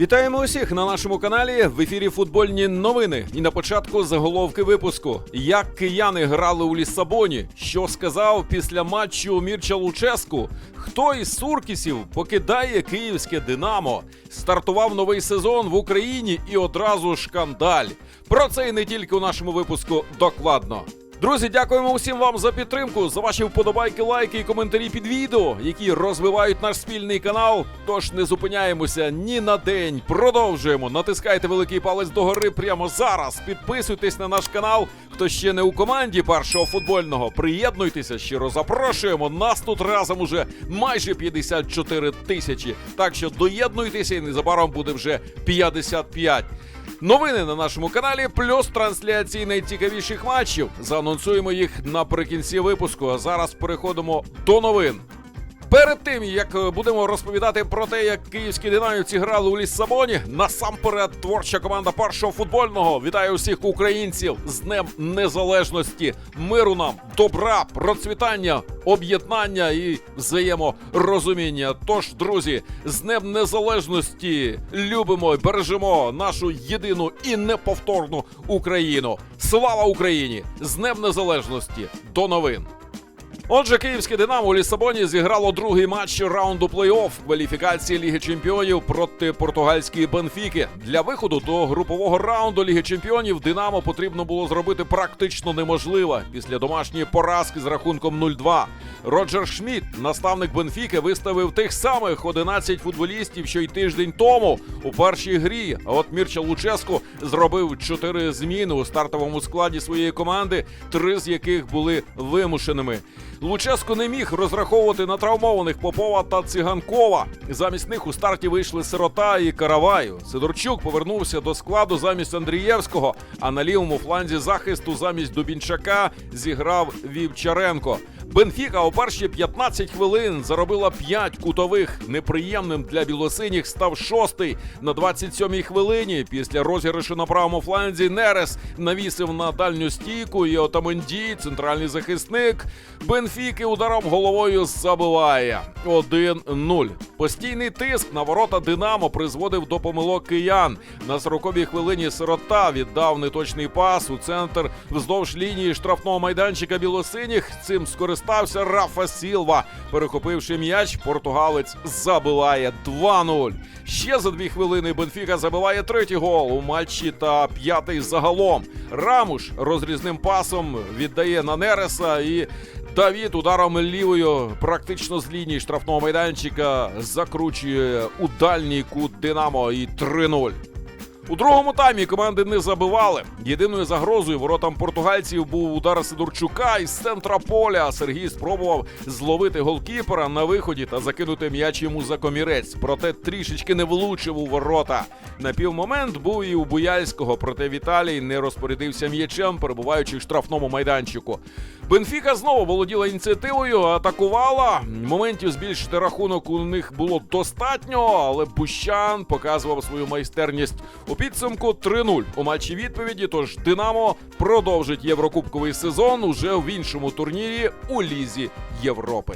Вітаємо усіх на нашому каналі. В ефірі футбольні новини. І на початку заголовки випуску. Як кияни грали у Ліссабоні? Що сказав після матчу Мірча Луческу? Хто із суркісів покидає київське Динамо? Стартував новий сезон в Україні і одразу шкандаль. Про це і не тільки у нашому випуску докладно. Друзі, дякуємо усім вам за підтримку, за ваші вподобайки, лайки і коментарі під відео, які розвивають наш спільний канал. Тож не зупиняємося ні на день. Продовжуємо. Натискайте великий палець догори прямо зараз. Підписуйтесь на наш канал. Хто ще не у команді першого футбольного, приєднуйтеся. Щиро запрошуємо. Нас тут разом уже майже 54 тисячі. Так що доєднуйтеся і незабаром буде вже 55. Новини на нашому каналі, плюс трансляції найцікавіших матчів. Заанонсуємо їх наприкінці випуску. А зараз переходимо до новин. Перед тим як е, будемо розповідати про те, як київські динамівці грали у Ліссабоні, насамперед творча команда першого футбольного вітає усіх українців з Днем Незалежності, миру нам, добра, процвітання, об'єднання і взаєморозуміння. Тож, друзі, з Днем Незалежності любимо і бережемо нашу єдину і неповторну Україну. Слава Україні! З Днем Незалежності! До новин! Отже, київське Динамо у Лісабоні зіграло другий матч раунду плей-офф кваліфікації Ліги Чемпіонів проти португальської Бенфіки. Для виходу до групового раунду Ліги Чемпіонів Динамо потрібно було зробити практично неможливе після домашньої поразки з рахунком 0-2. Роджер Шмідт, наставник Бенфіки, виставив тих самих 11 футболістів, що й тиждень тому у першій грі. А от Мірча Луческу зробив 4 зміни у стартовому складі своєї команди, три з яких були вимушеними. Луческо не міг розраховувати на травмованих Попова та Циганкова. Замість них у старті вийшли Сирота і Караваю. Сидорчук повернувся до складу замість Андрієвського, а на лівому фланзі захисту замість Дубінчака зіграв Вівчаренко. Бенфіка у перші 15 хвилин заробила 5 кутових. Неприємним для білосиніх став шостий на 27-й хвилині. Після розіграшу на правому фланзі Нерес навісив на дальню стійку. І Отаменді, центральний захисник Бенфіки ударом головою забиває 1-0. Постійний тиск на ворота Динамо призводив до помилок киян. На 40-й хвилині сирота віддав неточний пас у центр вздовж лінії штрафного майданчика білосиніх. Цим скористався Рафа Сілва. Перехопивши м'яч, португалець забиває 2-0. Ще за дві хвилини Бенфіка забиває третій гол у матчі та п'ятий загалом. Рамуш розрізним пасом віддає на Нереса і Давід ударом лівою практично з лінії штрафного майданчика закручує у дальній кут Динамо і 3-0. У другому таймі команди не забивали. Єдиною загрозою воротам португальців був удар Сидорчука із центра поля. Сергій спробував зловити голкіпера на виході та закинути м'яч йому за комірець. Проте трішечки не влучив у ворота. На півмомент був і у Буяльського, проте Віталій не розпорядився м'ячем, перебуваючи в штрафному майданчику. Бенфіка знову володіла ініціативою, атакувала. Моментів збільшити рахунок у них було достатньо, але Бущан показував свою майстерність у підсумку 3-0 у матчі відповіді. Тож Динамо продовжить єврокубковий сезон уже в іншому турнірі у Лізі Європи.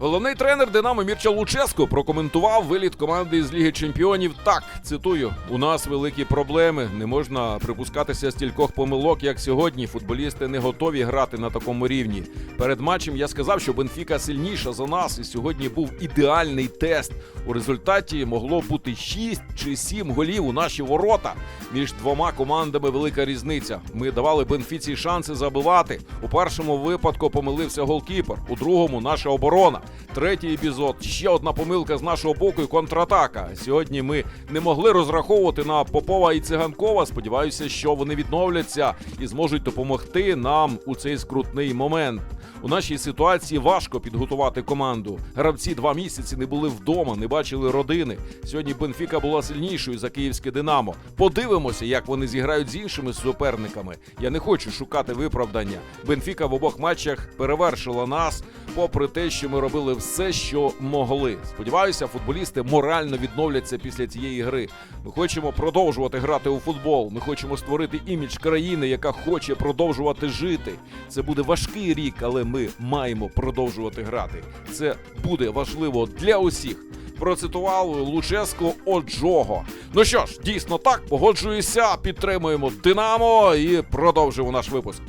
Головний тренер Динамо Мірча Луческо прокоментував виліт команди з Ліги Чемпіонів. Так цитую: у нас великі проблеми. Не можна припускатися стількох помилок, як сьогодні. Футболісти не готові грати на такому рівні. Перед матчем я сказав, що Бенфіка сильніша за нас, і сьогодні був ідеальний тест. У результаті могло бути 6 чи 7 голів у наші ворота. Між двома командами велика різниця. Ми давали Бенфіці шанси забивати. У першому випадку помилився голкіпер, у другому наша оборона. Третій епізод ще одна помилка з нашого боку і контратака. Сьогодні ми не могли розраховувати на Попова і Циганкова. Сподіваюся, що вони відновляться і зможуть допомогти нам у цей скрутний момент. У нашій ситуації важко підготувати команду. Гравці два місяці не були вдома, не бачили родини. Сьогодні Бенфіка була сильнішою за київське Динамо. Подивимося, як вони зіграють з іншими суперниками. Я не хочу шукати виправдання. Бенфіка в обох матчах перевершила нас, попри те, що ми робили все, що могли. Сподіваюся, футболісти морально відновляться після цієї гри. Ми хочемо продовжувати грати у футбол. Ми хочемо створити імідж країни, яка хоче продовжувати жити. Це буде важкий рік, але ми маємо продовжувати грати. Це буде важливо для усіх. процитував Луческо Оджого. Ну що ж, дійсно так, погоджуюся, підтримуємо Динамо і продовжуємо наш випуск.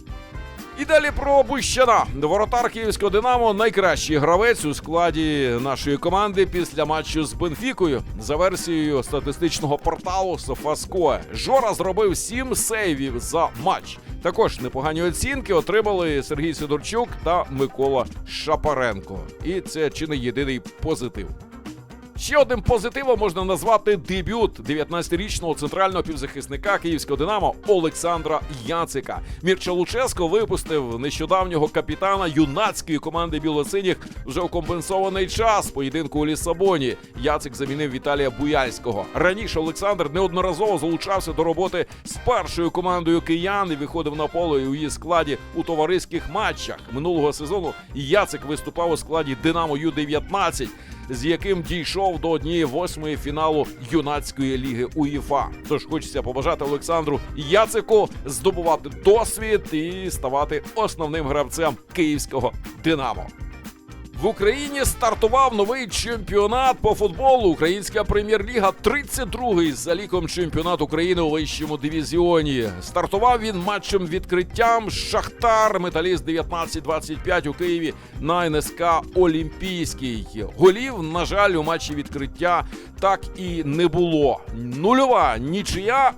І далі про Бущана. Воротар київського Динамо найкращий гравець у складі нашої команди після матчу з Бенфікою. За версією статистичного порталу Софаскоe. Жора зробив сім сейвів за матч. Також непогані оцінки отримали Сергій Сидорчук та Микола Шапаренко. І це чи не єдиний позитив. Ще одним позитивом можна назвати дебют 19-річного центрального півзахисника київського Динамо Олександра Яцика. Мірча Луческо випустив нещодавнього капітана юнацької команди білосиніх вже у компенсований час поєдинку у Лісабоні. Яцик замінив Віталія Буяльського. Раніше Олександр неодноразово залучався до роботи з першою командою киян і виходив на поле у її складі у товариських матчах минулого сезону. Яцик виступав у складі Динамо Ю-19 з яким дійшов до однієї восьмої фіналу юнацької ліги УЄФА. Тож хочеться побажати Олександру Яцику здобувати досвід і ставати основним гравцем київського Динамо. В Україні стартував новий чемпіонат по футболу. Українська прем'єр-ліга 32-й за ліком чемпіонат України у вищому дивізіоні. Стартував він матчем відкриттям Шахтар Металіст 19-25 у Києві на НСК Олімпійський. Голів, на жаль, у матчі відкриття так і не було. Нульова нічия.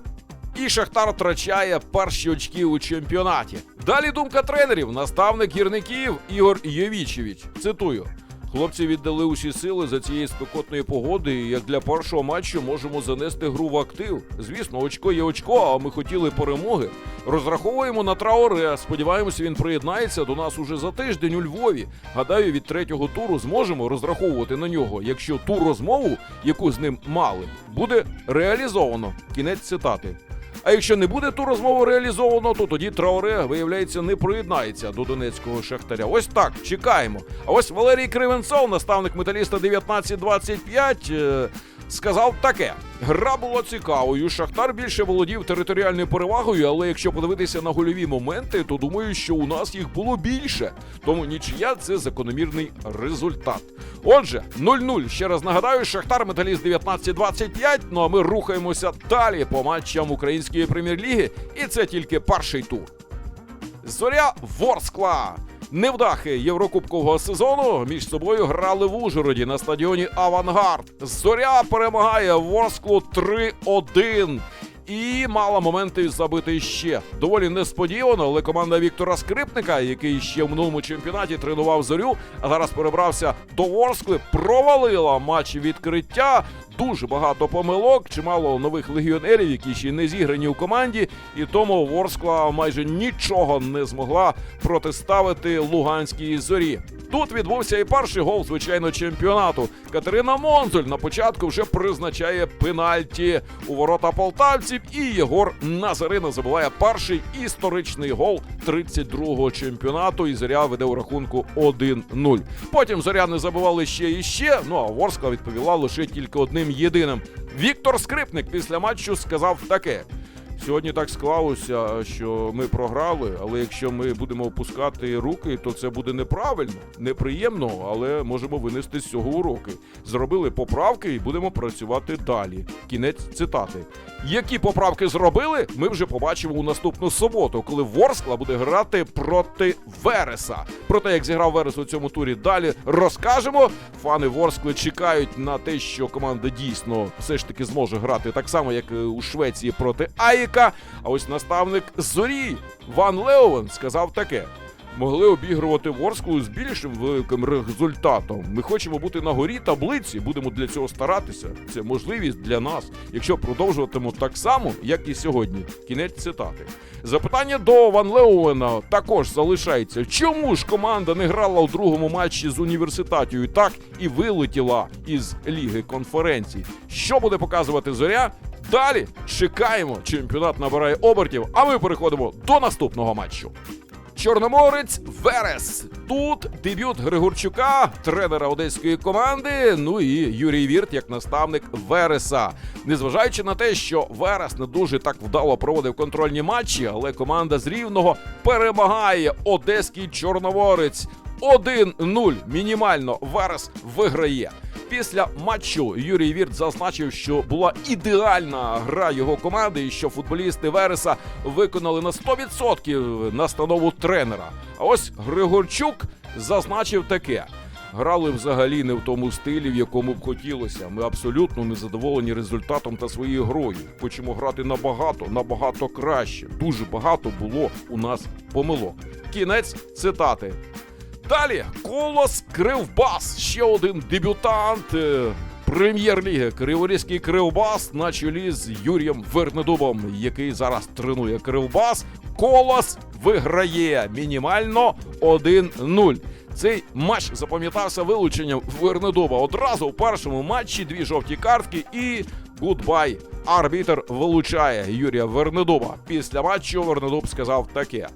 І Шахтар втрачає перші очки у чемпіонаті. Далі думка тренерів, наставник гірників Ігор Євічевич. Цитую. Хлопці віддали усі сили за цієї спекотної погоди. І як для першого матчу можемо занести гру в актив. Звісно, очко є очко, а ми хотіли перемоги. Розраховуємо на Траоре. Сподіваємося, він приєднається до нас уже за тиждень у Львові. Гадаю, від третього туру зможемо розраховувати на нього, якщо ту розмову, яку з ним мали, буде реалізовано. Кінець цитати. А якщо не буде ту розмову реалізовано, то тоді Трауре, виявляється, не приєднається до донецького шахтаря. Ось так, чекаємо. А ось Валерій Кривенцов, наставник металіста 1925, е, сказав таке: гра була цікавою. Шахтар більше володів територіальною перевагою, але якщо подивитися на гольові моменти, то думаю, що у нас їх було більше. Тому нічия це закономірний результат. Отже, 0-0. Ще раз нагадаю, Шахтар Металіст 19-25. Ну а ми рухаємося далі по матчам української прем'єр-ліги, і це тільки перший тур. Зоря Ворскла. Невдахи Єврокубкового сезону між собою грали в Ужгороді на стадіоні Авангард. Зоря перемагає Ворсклу 3-1. І мала моменти забити ще. Доволі несподівано, але команда Віктора Скрипника, який ще в минулому чемпіонаті тренував зорю, а зараз перебрався до Ворскли, провалила матч відкриття. Дуже багато помилок, чимало нових легіонерів, які ще не зіграні у команді, і тому Ворскла майже нічого не змогла протиставити Луганській зорі. Тут відбувся і перший гол, звичайно, чемпіонату. Катерина Монзуль на початку вже призначає пенальті у ворота полтавців, і Єгор Назарина забиває перший історичний гол 32-го чемпіонату. І зоря веде у рахунку 1-0. Потім зоряни забивали ще і ще. Ну а Ворскла відповіла лише тільки одним єдиним. Віктор Скрипник після матчу сказав таке. Сьогодні так склалося, що ми програли, але якщо ми будемо опускати руки, то це буде неправильно, неприємно, але можемо винести з цього уроки. Зробили поправки і будемо працювати далі. Кінець цитати. Які поправки зробили, ми вже побачимо у наступну суботу, коли Ворскла буде грати проти Вереса. Про те, як зіграв Верес у цьому турі, далі розкажемо. Фани Ворскли чекають на те, що команда дійсно все ж таки зможе грати так само, як е, у Швеції проти Аїка. А ось наставник зорі Ван Леовен сказав таке. Могли обігрувати Ворсклу з більшим великим результатом. Ми хочемо бути на горі таблиці, будемо для цього старатися. Це можливість для нас, якщо продовжуватимемо так само, як і сьогодні. Кінець цитати. Запитання до Ван Леовена також залишається. Чому ж команда не грала у другому матчі з університатію так і вилетіла із ліги конференцій? Що буде показувати зоря? Далі чекаємо. Чемпіонат набирає обертів, а ми переходимо до наступного матчу. Чорноморець Верес. Тут дебют Григорчука, тренера одеської команди. Ну і Юрій Вірт як наставник Вереса. Незважаючи на те, що Верес не дуже так вдало проводив контрольні матчі, але команда з рівного перемагає одеський чорноморець. 1-0. Мінімально Верес виграє. Після матчу Юрій Вірт зазначив, що була ідеальна гра його команди, і що футболісти Вереса виконали на 100% настанову тренера. А ось Григорчук зазначив таке. Грали взагалі не в тому стилі, в якому б хотілося. Ми абсолютно не задоволені результатом та своєю грою. Хочемо грати набагато, набагато краще. Дуже багато було у нас помилок. Кінець цитати. Далі Колос Кривбас, ще один дебютант е, прем'єр-ліги. Криворізький Кривбас на чолі з Юрієм Вернедубом, який зараз тренує Кривбас. Колос виграє мінімально 1-0. Цей матч запам'ятався вилученням Вернедуба. Одразу в першому матчі дві жовті картки і гудбай. Арбітер вилучає Юрія Вернедуба. Після матчу Вернедуб сказав таке.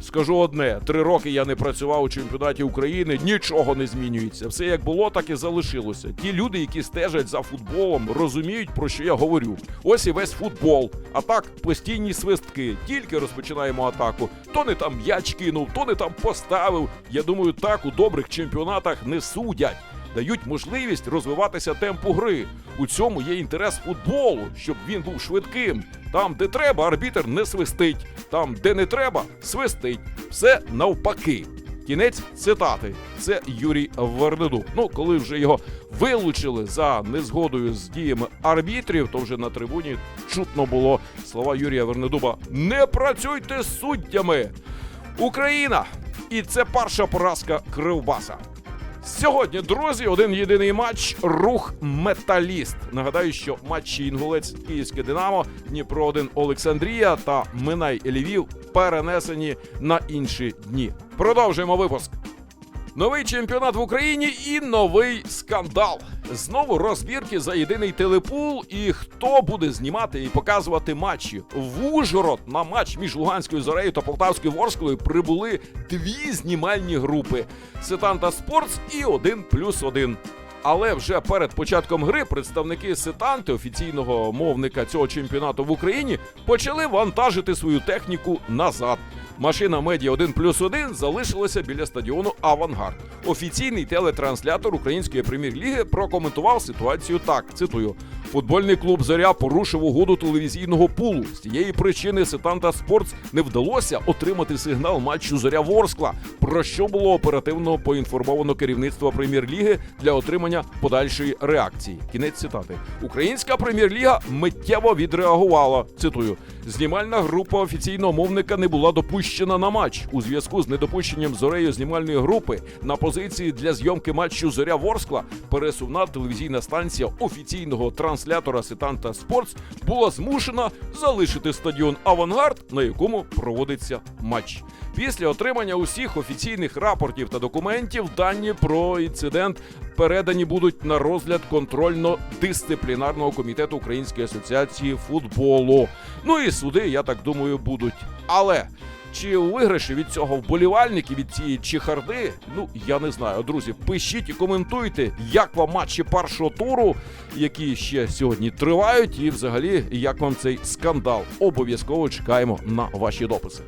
Скажу одне: три роки я не працював у чемпіонаті України, нічого не змінюється. Все як було, так і залишилося. Ті люди, які стежать за футболом, розуміють, про що я говорю. Ось і весь футбол. А так, постійні свистки. Тільки розпочинаємо атаку. То не там м'яч кинув, то не там поставив. Я думаю, так у добрих чемпіонатах не судять. Дають можливість розвиватися темпу гри. У цьому є інтерес футболу, щоб він був швидким. Там, де треба, арбітер не свистить. Там, де не треба, свистить. Все навпаки. Кінець цитати. Це Юрій Вернедуб. Ну, коли вже його вилучили за незгодою з діями арбітрів, то вже на трибуні чутно було слова Юрія Вернедуба: Не працюйте з суддями! Україна! І це перша поразка Кривбаса. Сьогодні, друзі, один єдиний матч рух Металіст. Нагадаю, що матчі Інгулець Київське Динамо, Дніпро 1 Олександрія та Минай Львів перенесені на інші дні. Продовжуємо випуск. Новий чемпіонат в Україні і новий скандал. Знову розбірки за єдиний телепул. І хто буде знімати і показувати матчі в Ужгород на матч між Луганською зорею та Полтавською Ворською прибули дві знімальні групи: Сетанта Спортс і 1 плюс 1. Але вже перед початком гри представники Сетанти, офіційного мовника цього чемпіонату в Україні, почали вантажити свою техніку назад. Машина медіа 1 плюс 1 залишилася біля стадіону Авангард. Офіційний телетранслятор української прем'єр-ліги прокоментував ситуацію так: цитую. Футбольний клуб Зоря порушив угоду телевізійного пулу. З цієї причини Сетанта Спортс не вдалося отримати сигнал матчу Зоря Ворскла, про що було оперативно поінформовано керівництво прем'єр-ліги для отримання подальшої реакції. Кінець цитати. Українська прем'єр-ліга миттєво відреагувала. Цитую: знімальна група офіційного мовника не була допущена на матч у зв'язку з недопущенням зорею знімальної групи на позиції для зйомки матчу Зоря Ворскла. Пересувна телевізійна станція офіційного транслятора Сетанта Спортс була змушена залишити стадіон Авангард, на якому проводиться матч. Після отримання усіх офіційних рапортів та документів дані про інцидент передані будуть на розгляд контрольно-дисциплінарного комітету Української асоціації футболу. Ну і суди, я так думаю, будуть. Але чи виграші від цього вболівальники від цієї чехарди? Ну я не знаю. Друзі, пишіть і коментуйте, як вам матчі першого туру, які ще сьогодні тривають, і взагалі як вам цей скандал. Обов'язково чекаємо на ваші дописи.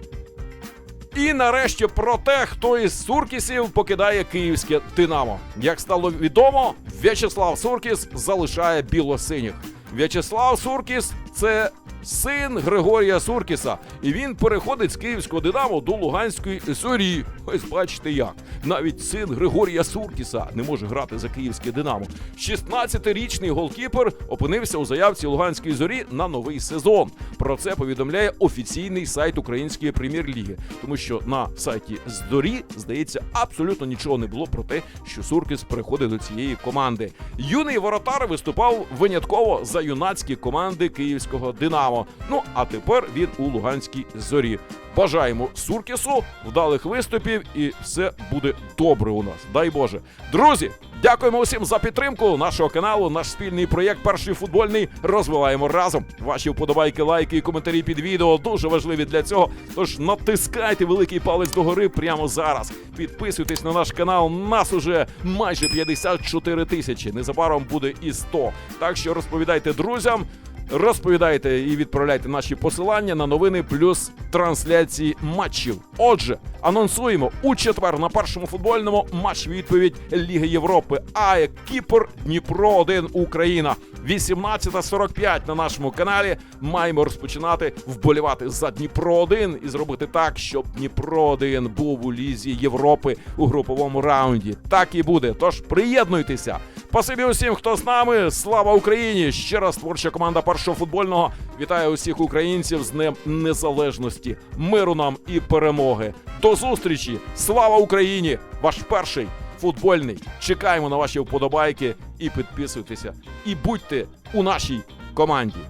І нарешті про те, хто із Суркісів покидає київське Динамо. Як стало відомо, В'ячеслав Суркіс залишає білосиніх. В'ячеслав Суркіс це син Григорія Суркіса, і він переходить з київського Динамо до Луганської зорі. Ось бачите як. Навіть син Григорія Суркіса не може грати за київське Динамо. 16-річний голкіпер опинився у заявці Луганської зорі на новий сезон. Про це повідомляє офіційний сайт Української прем'єр-ліги, тому що на сайті Зорі, здається, абсолютно нічого не було про те, що Суркіс переходить до цієї команди. Юний воротар виступав винятково за юнацькі команди київського Динамо. Ну а тепер він у Луганській зорі. Бажаємо Суркісу вдалих виступів, і все буде добре у нас. Дай Боже, друзі. Дякуємо усім за підтримку нашого каналу. Наш спільний проєкт Перший футбольний розвиваємо разом. Ваші вподобайки, лайки і коментарі під відео дуже важливі для цього. Тож натискайте великий палець догори прямо зараз. Підписуйтесь на наш канал. Нас уже майже 54 тисячі. Незабаром буде і 100. Так що розповідайте друзям. Розповідайте і відправляйте наші посилання на новини плюс трансляції матчів. Отже, анонсуємо у четвер на першому футбольному матч відповідь Ліги Європи. А Кіпр Дніпро 1 Україна. 18.45 на нашому каналі. Маємо розпочинати вболівати за Дніпро 1 і зробити так, щоб Дніпро 1 був у лізі Європи у груповому раунді. Так і буде. Тож приєднуйтеся. Спасибі усім, хто з нами. Слава Україні! Ще раз творча команда першого футбольного вітає усіх українців з Днем Незалежності, миру нам і перемоги. До зустрічі! Слава Україні! Ваш перший футбольний. Чекаємо на ваші вподобайки і підписуйтеся. І будьте у нашій команді.